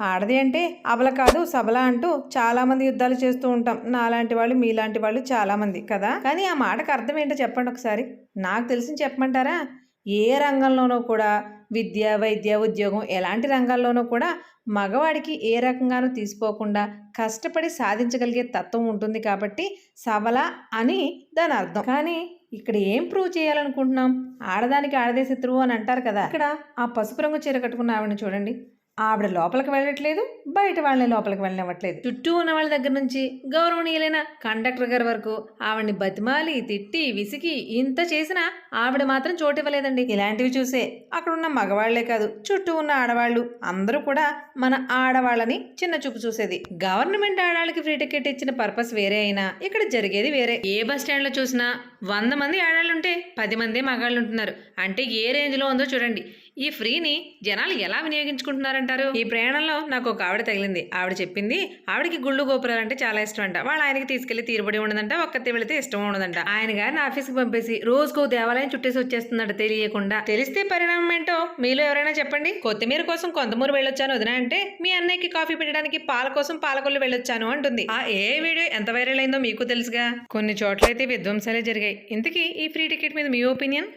ఆడది అంటే అబల కాదు సబల అంటూ చాలా మంది యుద్ధాలు చేస్తూ ఉంటాం. నాలాంటి వాళ్ళు మీలాంటి వాళ్ళు చాలా మంది కదా? కానీ ఆ మాటకు అర్థం ఏంటో చెప్పండి ఒకసారి. నాకు తెలిసి చెప్పమంటారా? ఏ రంగంలోనూ కూడా విద్య వైద్య ఉద్యోగం ఎలాంటి రంగాల్లోనూ కూడా మగవాడికి ఏ రకంగానూ తీసుకోకుండా కష్టపడి సాధించగలిగే తత్వం ఉంటుంది కాబట్టి సబల అని దాని అర్థం. కానీ ఇక్కడ ఏం ప్రూవ్ చేయాలనుకుంటున్నాం? ఆడదానికి ఆడదే శత్రువు అని అంటారు కదా. ఇక్కడ ఆ పసుపు రంగు చీర కట్టుకున్న ఆవిడని చూడండి. ఆవిడ లోపలికి వెళ్ళట్లేదు బయట వాళ్ళని లోపలికి వెళ్ళనివ్వట్లేదు. చుట్టూ ఉన్న వాళ్ళ దగ్గర నుంచి గౌరవనీయులైన కండక్టర్ గారి వరకు ఆవిడని బతిమాలి తిట్టి విసిగి ఇంత చేసినా ఆవిడ మాత్రం చోటు ఇవ్వలేదండి ఇలాంటివి చూసే అక్కడ ఉన్న మగవాళ్ళే కాదు చుట్టూ ఉన్న ఆడవాళ్ళు అందరూ కూడా మన ఆడవాళ్ళని చిన్న చూపు చూసేది. గవర్నమెంట్ ఆడవాళ్ళకి ఫ్రీ టికెట్ ఇచ్చిన పర్పస్ వేరే అయినా ఇక్కడ జరిగేది వేరే. ఏ బస్ స్టాండ్లో చూసినా వంద మంది ఆడాళ్ళుంటే పది మందే మగాళ్ళు ఉంటున్నారు అంటే ఏ రేంజ్లో ఉందో చూడండి. ఈ ఫ్రీని జనాలు ఎలా వినియోగించుకుంటున్నారంటారు? ఈ ప్రయాణంలో నాకు ఒక ఆవిడ తగిలింది. ఆవిడ చెప్పింది ఆవిడకి గుళ్ళు గోపురాలు అంటే చాలా ఇష్టం అంట వాళ్ళు ఆయనకి తీసుకెళ్ళి తీరుబడి ఉండదంట ఒక్కతే వెళితే ఇష్టం ఉండదంట. ఆయన గారిని ఆఫీస్కి పంపేసి రోజుకు దేవాలయం చుట్టేసి వచ్చేస్తున్నాడు తెలియకుండా. తెలిస్తే పరిణామం ఏంటో మీలో ఎవరైనా చెప్పండి. కొత్తిమీర కోసం కొంతమూరు వెళ్ళొచ్చాను వదిన అంటే మీ అన్నయ్యకి కాఫీ పెట్టడానికి పాల కోసం పాలకొల్లు వెళ్ళొచ్చాను అంటుంది. ఆ ఏ వీడియో ఎంత వైరల్ అయిందో మీకు తెలుసుగా. కొన్ని చోట్లయితే విధ్వంసాలే జరిగాయి. ఇంతకీ ఈ ఫ్రీ టికెట్ మీద మీ ఒపీనియన్?